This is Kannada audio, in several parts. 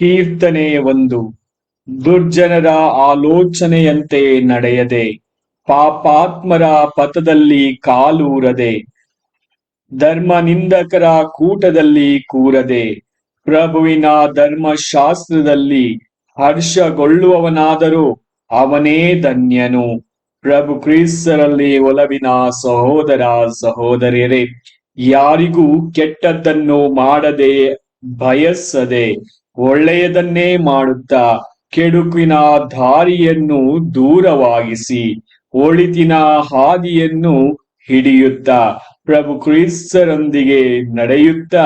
ಕೀರ್ತನೆ ಒಂದು ದುರ್ಜನರ ಆಲೋಚನೆಯಂತೆ ನಡೆಯದೆ, ಪಾಪಾತ್ಮರ ಪಥದಲ್ಲಿ ಕಾಲೂರದೆ ಧರ್ಮ ನಿಂದಕರ ಕೂಟದಲ್ಲಿ ಕೂರದೆ, ಪ್ರಭುವಿನ ಧರ್ಮಶಾಸ್ತ್ರದಲ್ಲಿ ಹರ್ಷಗೊಳ್ಳುವವನಾದರೂ ಅವನೇ ಧನ್ಯನು. ಪ್ರಭು ಕ್ರೀಸ್ತರಲ್ಲಿ ಒಲವಿನ ಸಹೋದರ ಸಹೋದರಿಯರೇ, ಯಾರಿಗೂ ಕೆಟ್ಟದ್ದನ್ನು ಮಾಡದೆ ಬಯಸದೆ ಒಳ್ಳೆಯದನ್ನೇ ಮಾಡುತ್ತಾ ಕೆಡುಕಿನ ದಾರಿಯನ್ನು ದೂರವಾಗಿಸಿ ಒಳಿತಿನ ಹಾದಿಯನ್ನು ಹಿಡಿಯುತ್ತಾ ಪ್ರಭು ಕ್ರಿಸ್ತರೊಂದಿಗೆ ನಡೆಯುತ್ತಾ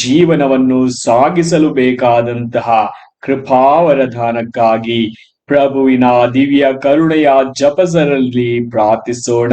ಜೀವನವನ್ನು ಸಾಗಿಸಲು ಬೇಕಾದಂತಹ ಕೃಪಾವರಧಾನಕ್ಕಾಗಿ ಪ್ರಭುವಿನ ದಿವ್ಯ ಕರುಣೆಯ ಜಪಸರಲ್ಲಿ ಪ್ರಾರ್ಥಿಸೋಣ.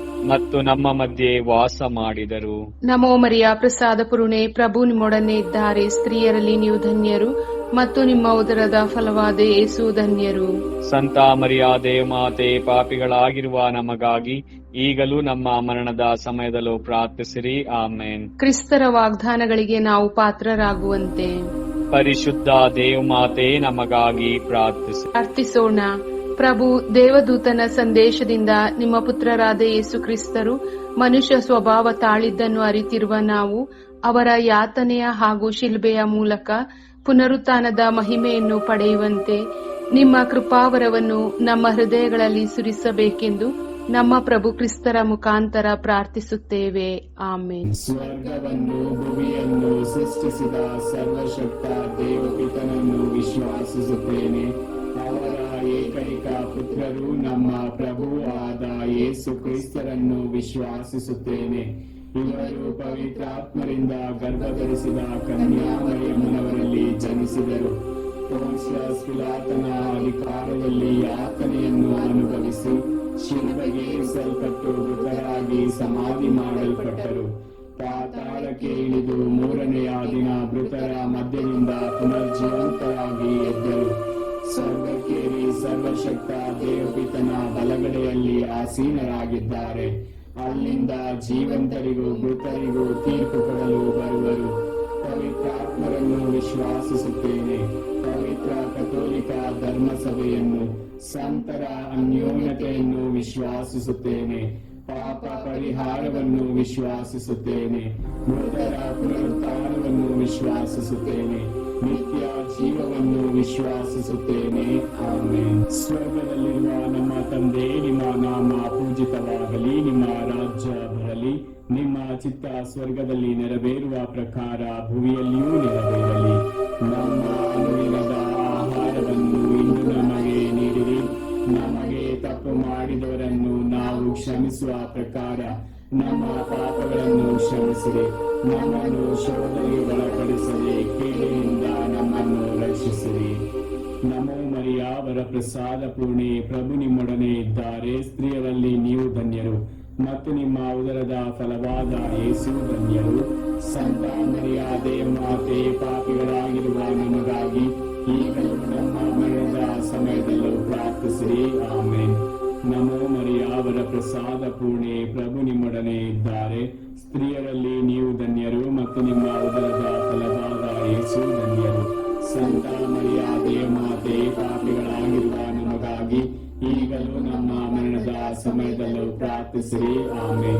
ಮತ್ತು ನಮ್ಮ ಮಧ್ಯೆ ವಾಸ ಮಾಡಿದರು. ನಮೋ ಮರಿಯ ಪ್ರಸಾದ ಪುರುಣೆ ಪ್ರಭು ನಿಮ್ಮೊಡನೆ ಇದ್ದಾರೆ. ಸ್ತ್ರೀಯರಲ್ಲಿ ನೀವು ಧನ್ಯರು ಮತ್ತು ನಿಮ್ಮ ಉದರದ ಫಲವಾದ ಏಸು ಧನ್ಯರು. ಸಂತ ಮರಿಯ ದೇವಮಾತೆ ಪಾಪಿಗಳಾಗಿರುವ ನಮಗಾಗಿ ಈಗಲೂ ನಮ್ಮ ಮರಣದ ಸಮಯದಲ್ಲೂ ಪ್ರಾರ್ಥಿಸಿರಿ. ಆಮೇನ್. ಕ್ರಿಸ್ತರ ವಾಗ್ದಾನಗಳಿಗೆ ನಾವು ಪಾತ್ರರಾಗುವಂತೆ. ಪರಿಶುದ್ಧ ದೇವಮಾತೆ ನಮಗಾಗಿ ಪ್ರಾರ್ಥಿಸಿ. ಪ್ರಾರ್ಥಿಸೋಣ. ಪ್ರಭು ದೇವದೂತನ ಸಂದೇಶದಿಂದ ನಿಮ್ಮ ಪುತ್ರರಾದ ಯೇಸು ಕ್ರಿಸ್ತರು ಮನುಷ್ಯ ಸ್ವಭಾವ ತಾಳಿದ್ದನ್ನು ಅರಿತಿರುವ ನಾವು, ಅವರ ಯಾತನೆಯ ಹಾಗೂ ಶಿಲ್ಬೆಯ ಮೂಲಕ ಪುನರುತ್ಥಾನದ ಮಹಿಮೆಯನ್ನು ಪಡೆಯುವಂತೆ ನಿಮ್ಮ ಕೃಪಾವರವನ್ನು ನಮ್ಮ ಹೃದಯಗಳಲ್ಲಿ ಸುರಿಸಬೇಕೆಂದು ನಮ್ಮ ಪ್ರಭು ಕ್ರಿಸ್ತರ ಮುಖಾಂತರ ಪ್ರಾರ್ಥಿಸುತ್ತೇವೆ. ಆಮೇನ್. ಸ್ವರ್ಗವನ್ನು, ಭೂಮಿಯನ್ನು ಸೃಷ್ಟಿಸಿದ ಸರ್ವಶಕ್ತ ದೇವಪಿತನನ್ನು ವಿಶ್ವಾಸಿಸುತ್ತೇನೆ. ಏಕೈಕ ಪುತ್ರರು ನಮ್ಮ ಪ್ರಭುವಾದ ಯೇಸು ಕ್ರಿಸ್ತರನ್ನು ವಿಶ್ವಾಸಿಸುತ್ತೇನೆ. ಇವರು ಪವಿತ್ರಾತ್ಮರಿಂದ ಗರ್ಭಧರಿಸಿದ ಕನ್ಯಾಮರಿಯಮ್ಮನವರಲ್ಲಿ ಜನಿಸಿದರು. ಪುರುಷಾತನ ಅಧಿಕಾರದಲ್ಲಿ ಯಾತನೆಯನ್ನು ಅನುಭವಿಸಿ ಶಿಲ್ಪಗೇರಿಸಲ್ಪಟ್ಟು ಮೃತರಾಗಿ ಸಮಾಧಿ ಮಾಡಲ್ಪಟ್ಟರು. ಪಾತಾಳಕ್ಕೆ ಇಳಿದು ಮೂರನೆಯ ದಿನ ಮೃತರ ಮಧ್ಯದಿಂದ ಪುನರ್ಜೀವಂತರಾಗಿ ಎದ್ದರು. ಸ್ವರ್ಗಕ್ಕೇರಿ ಸರ್ವಶಕ್ತ ದೇವಪಿತನ ಬಲಗಡೆಯಲ್ಲಿ ಆಸೀನರಾಗಿದ್ದಾರೆ. ಅಲ್ಲಿಂದ ಜೀವಂತರಿಗೂ ಮೃತರಿಗೂ ತೀರ್ಪು ಕೊಡಲು ಬರುವರು. ಪವಿತ್ರಾತ್ಮರನ್ನು ವಿಶ್ವಾಸಿಸುತ್ತೇನೆ. ಪವಿತ್ರ ಕಥೋಲಿಕ ಧರ್ಮಸಭೆಯನ್ನು, ಸಂತರ ಅನ್ಯೋನ್ಯತೆಯನ್ನು ವಿಶ್ವಾಸಿಸುತ್ತೇನೆ. ಪಾಪ ಪರಿಹಾರವನ್ನು ವಿಶ್ವಾಸಿಸುತ್ತೇನೆ. ಮೃತರ ಪುನರುತ್ಥಾನವನ್ನು ವಿಶ್ವಾಸಿಸುತ್ತೇನೆ. ನಿತ್ಯ ಜೀವವನ್ನು ವಿಶ್ವಾಸಿಸುತ್ತೇನೆ. ಆಮೇನ್. ಸ್ವರ್ಗದಲ್ಲಿರುವ ನಮ್ಮ ತಂದೆ, ನಿಮ್ಮ ನಾಮ ಪೂಜಿತವಾಗಲಿ. ನಿಮ್ಮ ರಾಜ್ಯ ಬರಲಿ. ನಿಮ್ಮ ಚಿತ್ತ ಸ್ವರ್ಗದಲ್ಲಿ ನೆರವೇರುವ ಪ್ರಕಾರ ಭುವಿಯಲ್ಲಿಯೂ ನೆರವೇರಲಿ. ನಮ್ಮ ಅನುದಿನದ ಆಹಾರವನ್ನು ಇಂದು ನಮಗೆ ನೀಡಿರಿ. ನಮಗೆ ತಪ್ಪು ಮಾಡಿದವರನ್ನು ನಾವು ಕ್ಷಮಿಸುವ ಪ್ರಕಾರ ನಮ್ಮ ಪಾಪಗಳನ್ನು ಕ್ಷಮಿಸಿರಿ. ನಮ್ಮನ್ನು ಶೋಧನೆ ಒಳಪಡಿಸದೆ ಕೇಳಿನಿಂದ ನಮ್ಮನ್ನು ರಕ್ಷಿಸಲಿ ನಮೋ ಮರಿಯ ಅವರ ಪ್ರಸಾದ ಪೂರ್ಣಿ ಪ್ರಭು ನಿಮ್ಮೊಡನೆ ಇದ್ದಾರೆ ಸ್ತ್ರೀಯರಲ್ಲಿ ನೀವು ಧನ್ಯರು ಮತ್ತು ನಿಮ್ಮ ಉದರದ ಫಲವಾದ ಯೇಸು ಧನ್ಯರು ಸಂತ ಮರಿಯ ಮಾತೆ ಪಾಪಿಗಳಾಗಿರುವ ನಮಗಾಗಿ ಈಗಲೂ ನಮ್ಮ ಮರಣದ ಸಮಯದಲ್ಲೂ ಪ್ರಾರ್ಥಿಸಿರಿ ಆಮೇನ್ ನಮೋ ಮರಿಯ, ಅವರ ಪ್ರಸಾದ ಪೂರ್ಣೆ, ಪ್ರಭು ನಿಮ್ಮೊಡನೆ ಇದ್ದಾರೆ. ಸ್ತ್ರೀಯರಲ್ಲಿ ನೀವು ಧನ್ಯರು ಮತ್ತು ನಿಮ್ಮ ಉದರದ ಫಲವಾದ ಯೇಸು ಧನ್ಯರು. ಸಂತ ಮರಿಯ ದೇವಮಾತೆ ಪಾಪಿಗಳಾಗಿರುವ ನಮಗಾಗಿ ಈಗಲೂ ನಮ್ಮ ಮರಣದ ಸಮಯದಲ್ಲೂ ಪ್ರಾರ್ಥಿಸಿರಿ. ಆಮೆ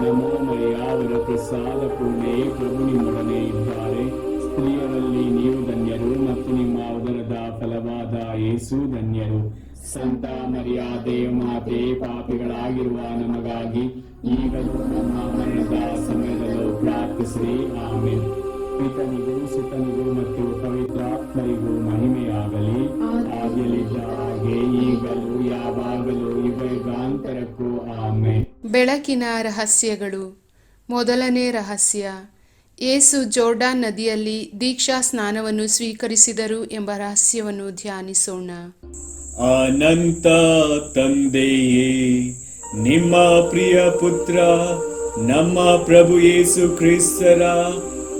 ನಮೋ ಮರಿಯ, ಅವರ ಪ್ರಸಾದ ಪೂರ್ಣೆ, ಪ್ರಭು ನಿಮ್ಮೊಡನೆ ಇದ್ದಾರೆ. ಕುಡಿಯೋರಲ್ಲಿ ನೀವು ಧನ್ಯರು ಮತ್ತು ನಿಮ್ಮ ಉದರದ ಫಲವಾದ ಯೇಸು ಧನ್ಯರು. ಸಂತ ಮರ್ಯಾದೆ ಮಾತೆ, ಪಾಪಿಗಳಾಗಿರುವ ನಮಗಾಗಿ ಈಗಲೂ ನಮ್ಮ ಮರಣದ ಸಮಯದಲ್ಲೂ ಪ್ರಾರ್ಥಿಸಿರಿ. ಆಮೇಲೆ ಪಿತನಿಗೂ, ಸುತನಿಗೂ ಮತ್ತು ಪವಿತ್ರಾತ್ಮರಿಗೂ ಮಹಿಮೆಯಾಗಲಿ. ಆಗಲಿ ಹಾಗೆ ಈಗಲೂ, ಯಾವಾಗಲೂ ಯುಗಾಂತರಕ್ಕೂ ಆಮೆ ಬೆಳಕಿನ ರಹಸ್ಯಗಳು. ಮೊದಲನೇ ರಹಸ್ಯ ಏಸು ಜೋರ್ಡಾನ್ ನದಿಯಲ್ಲಿ ದೀಕ್ಷಾ ಸ್ನಾನವನ್ನು ಸ್ವೀಕರಿಸಿದರು ಎಂಬ ರಹಸ್ಯವನ್ನು ಧ್ಯಾನಿಸೋಣ. ಅನಂತ ತಂದೆಯೇ, ನಿಮ್ಮ ಪ್ರಿಯ ಪುತ್ರ, ನಮ್ಮ ಪ್ರಭು ಯೇಸು ಕ್ರಿಸ್ತರ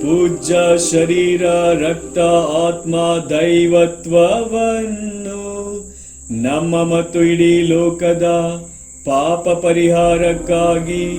ಪೂಜ್ಯ ಶರೀರ, ರಕ್ತ, ಆತ್ಮ, ದೈವತ್ವವನ್ನು ನಮ್ಮ ಮತ್ತು ಇಡೀ ಲೋಕದ ಪಾಪ ಪರಿಹಾರಕ್ಕಾಗಿ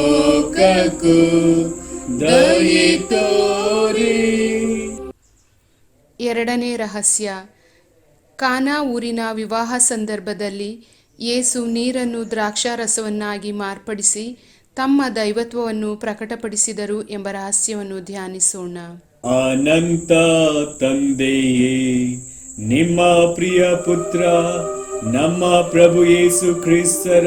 ಲೋಕಕ್ಕೂ ದಯಿತೋರಿ ಎರಡನೇ ರಹಸ್ಯ. ಕಾನಾ ಊರಿನ ವಿವಾಹ ಸಂದರ್ಭದಲ್ಲಿ ಯೇಸು ನೀರನ್ನು ದ್ರಾಕ್ಷಾರಸವನ್ನಾಗಿ ಮಾರ್ಪಡಿಸಿ ತಮ್ಮ ದೈವತ್ವವನ್ನು ಪ್ರಕಟಪಡಿಸಿದರು ಎಂಬ ರಹಸ್ಯವನ್ನು ಧ್ಯಾನಿಸೋಣ. ಅನಂತ ತಂದೆಯೇ ನಿಮ್ಮ ಪ್ರಿಯ ಪುತ್ರ ನಮ್ಮ ಪ್ರಭು ಯೇಸು ಕ್ರಿಸ್ತರ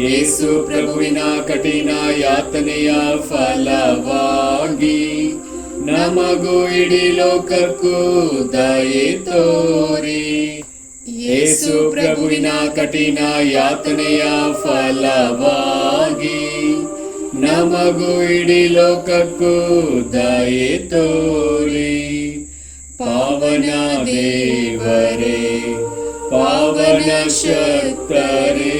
ಯೇಸು ಪ್ರಭುವಿನ ಕಠಿಣ ಯಾತನೆಯ ಫಲವಾಗಿ ನಮಗೂ ಇಡೀ ಲೋಕಕ್ಕೂ ದಯೆ ತೋರಿ ಯೇಸು ಪ್ರಭುವಿನ ಕಠಿಣ ಯಾತನೆಯ ಫಲವಾಗಿ ನಮಗೂ ಇಡೀ ಲೋಕಕ್ಕೂ ದಯೆ ತೋರಿ ಪಾವನ ದೇವರೇ ಪಾವನ ಶಕ್ತರೇ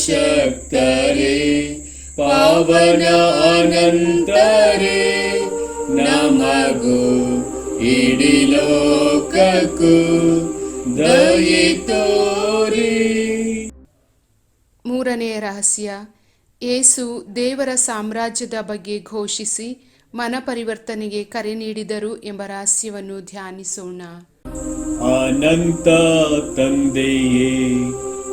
ಶಕ್ತರೇ ಪಾವನ ಅನಂತರೇ ನಮಗೂ ಇಡೀ ಲೋಕಕ್ಕೂ ದಯಿತೋರಿ ಮೂರನೆಯ ರಹಸ್ಯ ಏಸು ದೇವರ ಸಾಮ್ರಾಜ್ಯದ ಬಗ್ಗೆ ಘೋಷಿಸಿ ಮನಪರಿವರ್ತನೆಗೆ ಕರೆ ನೀಡಿದರು ಎಂಬ ರಹಸ್ಯವನ್ನು ಧ್ಯಾನಿಸೋಣ. ಅನಂತ ತಂದೆಯೇ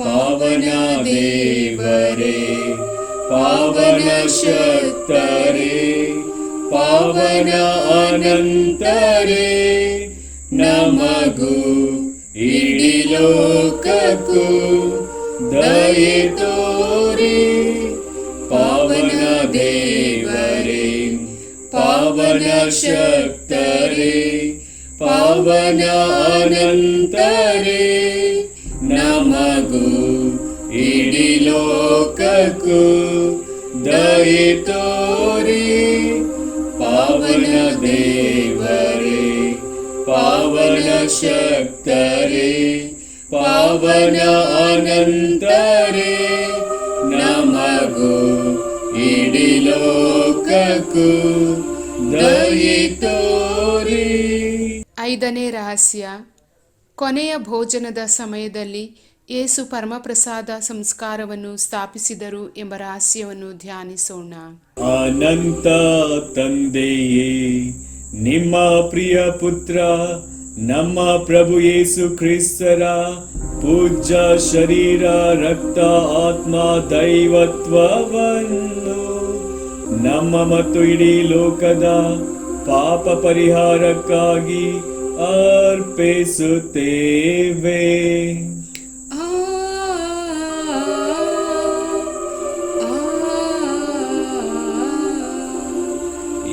पावना देव पावन शक्ता रे अनन्तरे नमगु मगु इडिलोको द्रयितो पावना देव रे पावनशक्त रे पावना अनन्तरे। ಲೋಕಕ್ಕೂ ದಯೆ ತೋರಿ, ಪಾವನ ದೇವರೇ, ಪಾವನ ಶಕ್ತರೇ, ಪಾವನ ಅನಂತರೇ, ನಮಗೂ ಇಡೀ ಲೋಕಕ್ಕೂ ದಯೆ ತೋರಿ. ಐದನೇ ರಹಸ್ಯ, ಕೊನೆಯ ಭೋಜನದ ಸಮಯದಲ್ಲಿ ಯೇಸು ಪರಮಪ್ರಸಾದ ಸಂಸ್ಕಾರವನ್ನು ಸ್ಥಾಪಿಸಿದರು ಎಂಬ ರಹಸ್ಯವನ್ನು ಧ್ಯಾನಿಸೋಣ. ಅನಂತ ತಂದೆಯೇ, ನಿಮ್ಮ ಪ್ರಿಯ ಪುತ್ರ, ನಮ್ಮ ಪ್ರಭು ಯೇಸು ಕ್ರಿಸ್ತರ ಪೂಜ್ಯ ಶರೀರ, ರಕ್ತ, ಆತ್ಮ, ದೈವತ್ವವನ್ನು ನಮ್ಮ ಮತ್ತು ಇಡೀ ಲೋಕದ ಪಾಪ ಪರಿಹಾರಕ್ಕಾಗಿ ಅರ್ಪಿಸುತ್ತೇವೆ.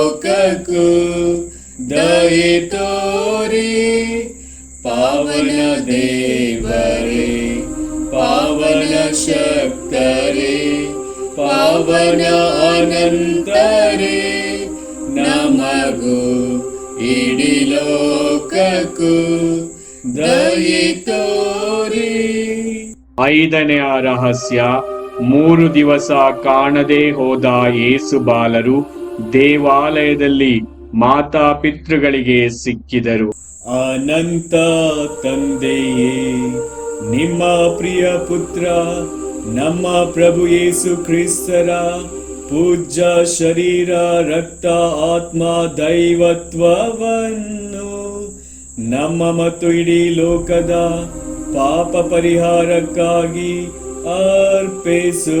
ಲೋಕಕ್ಕೂ ದಯೆ ತೋರಿ. ಪಾವನ ದೇವರೇ, ಪಾವನ ಶಕ್ತರೇ, ಪಾವನ ಅನಂತರೇ, ನಮಗೂ ಇಡೀ ಲೋಕಕ್ಕೂ ದಯೆ ತೋರಿ. ಐದನೆಯ ರಹಸ್ಯ ಮೂರು ದಿವಸ ಕಾಣದೆ ಹೋದ ಯೇಸು ಬಾಲರು ದೇವಾಲಯದಲ್ಲಿ ಮಾತಾಪಿತೃಗಳಿಗೆ ಸಿಕ್ಕಿದರು. ಅನಂತ ತಂದೆಯೇ, ನಿಮ್ಮ ಪ್ರಿಯ ಪುತ್ರ, ನಮ್ಮ ಪ್ರಭು ಯೇಸು ಕ್ರಿಸ್ತರ ಪೂಜ್ಯ ಶರೀರ, ರಕ್ತ, ಆತ್ಮ, ದೈವತ್ವವನ್ನು ನಮ್ಮ ಮತ್ತು ಇಡೀ ಲೋಕದ ಪಾಪ ಪರಿಹಾರಕ್ಕಾಗಿ ಅರ್ಪಿಸುತ್ತೇವೆ.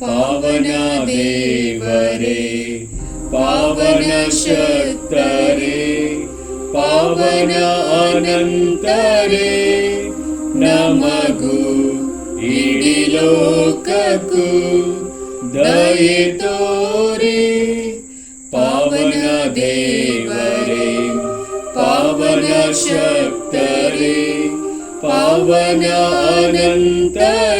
पावन्या पावनशक्तरे पावन शक्न अनन्तरे न मगु इडिलोकगु द्रयतो पावन पावनशक्तरे पावन अनन्तरे